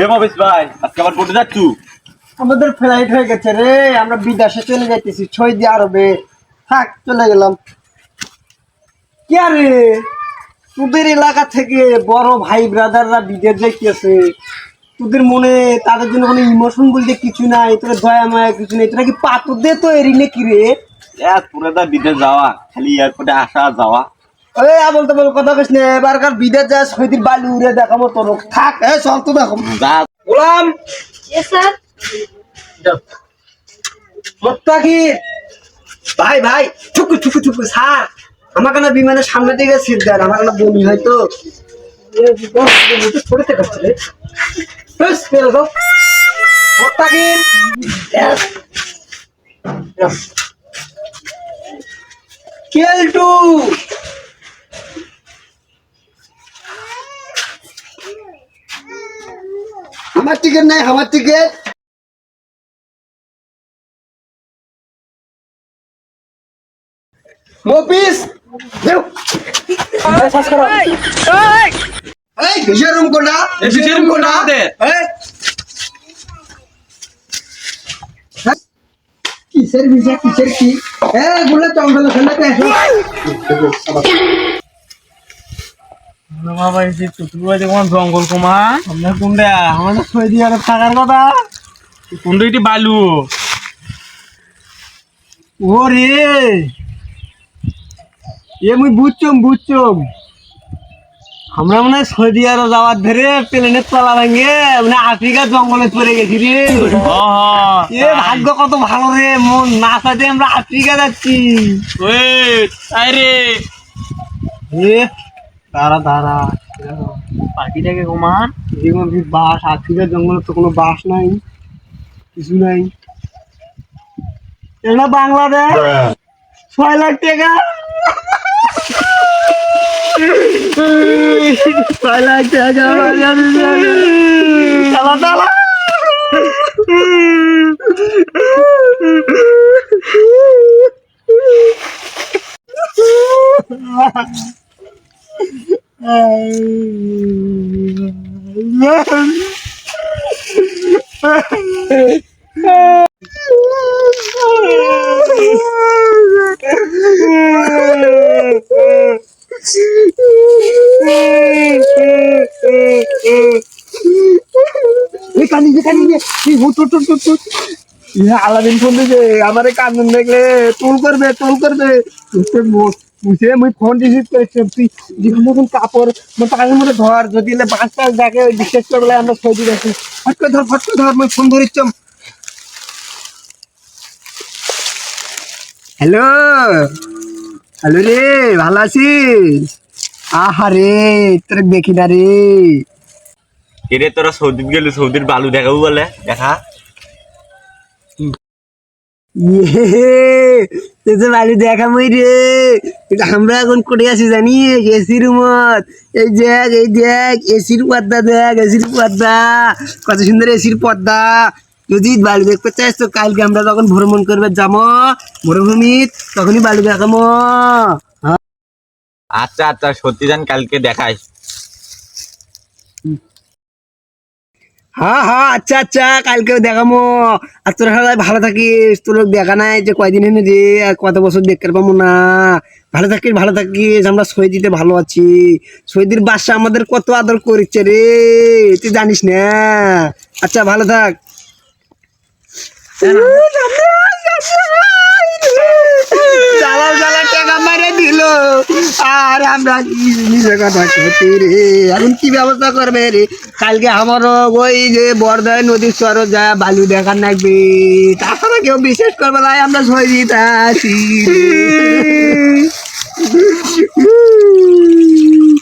এ Moby's ভাই আজকে আবার কোটে যাচ্ছু? আমাদের ফ্লাইট হয়ে গেছে রে আমরা বিদেশে চলে যাইতেছি সৌদি আরবে। থাক চলে গেলাম। কি আরে তোদের এলাকা থেকে বড় ভাই ব্রাদাররা বিদেশ যাইতেছে। তোদের মনে তাদের জন্য কোনো ইমোশন বলতে কিছু নাই তোরা দয়া মায়া কিছু নেই তোরা কি পাথর দে তো এরি নাকি রে? এত পুরো দা বিদেশ যাওয়া খালি এয়ারপোর্টে আসা যাওয়া। ওই আবল তাবল কথা কইস না এবারকার বিদেশ যা সৌদির বালি উড়ে দেখাবো তোর থাক এ চল তো দেখো। গোলাম. ভাই ভাই চুকু চুকু চুকু স্যার আমাকে না বিমানের সামনে দিকে সিট দেন আমার না বমি হয়তো ছোটতে করছে রে। বেশ, তো। মোত্তাকির Yes. Yes. কেলটু! আমার টিকিট নাই আমার টিকিট দেও এই কিসের রুম কোনটা কিসের রুম কোনটা এই। হ্যাঁ? কিসের ভিসা কিসের কি? এ গুলো জঙ্গল খেলে পেছো বাবা এই যে চতুর্বাই দেখলাম জঙ্গল কুমা আমরা কোনটা আমাদের সৌদি আরব থাকার কথা। কোনটা এটি বালু। ওরে! এ মুই বুঝছম বুঝছম। আমরা মনে হয় সৌদি আরব যাওয়ার ধরে প্লেনের তলা ভেঙে মানে আফ্রিকার জঙ্গলে পড়ে গেছি রে। এ ভাগ্য কত ভালো রে মন না সাথে আমরা আফ্রিকা যাচ্ছি। এ দাঁড়া দাঁড়া। পাখিটাকে কুমার যেমন বাস আফ্রিকার জঙ্গলে তো কোনো বাস নাই কিছু নাই। এটা বাংলাদেশ? ছয় লাখ টাকা। ছয় লাখ টাকা কানি যে কানি আলাদিন ফোন দিছে আমারে কান্দন দেখলে টোল করবে টোল করবে। বুঝে মুই ফোন রিসিভ করেছি, তুই নতুন কাপড় মধ্যে ধর যদি বাঁচ টাচ দেখে বিশ্বাস আমরা ফট করে ধর ফট করে ধর মুই ফোন হ্যালো হ্যালো রে ভালো আছিস? আহারে তোর দেখি না রে এরে তোরা সৌদি গেলি সৌদির বালু দেখাবো বলে, দেখা? ইয়ে তোদের বাড়ি দেখা মই রে। এটা আমরা এখন করে আছি জানি এসি রুমত এই দেখ এই দেখ এসির পর্দা দেখ এসির পর্দা। কত সুন্দর এসির পর্দা। যদি বাড়ি দেখতে তো কালকে আমরা যখন ভ্রমণ করবে যাব মরুভূমিত তখনই বাড়ি দেখাবো আচ্ছা আচ্ছা সত্যি জান কালকে দেখাই। হ্যাঁ হ্যাঁ আচ্ছা আচ্ছা কালকেও দেখামো। আর তোরা সবাই ভালো থাকিস। তোর দেখা নাই যে কয়দিন এনে রে আর কত বছর দেখতে পাবো না। ভালো থাকিস ভালো থাকিস আমরা সৈদিতে ভালো আছি। সৈদির বাসা আমাদের কত আদর করেছে রে তুই জানিস না। আচ্ছা ভালো থাক চালাও চালা টাকা মেরে দিল। আর আমরা নিজের নিজে কথা সত্যি রে। এখন কি ব্যবস্থা করবে রে? কালকে আমারও ওই যে বর্ধায় নদীর চর যা বালু দেখার লাগবে তারপরে কেউ বিশেষ করবে না আমরা সই দিতে আছি।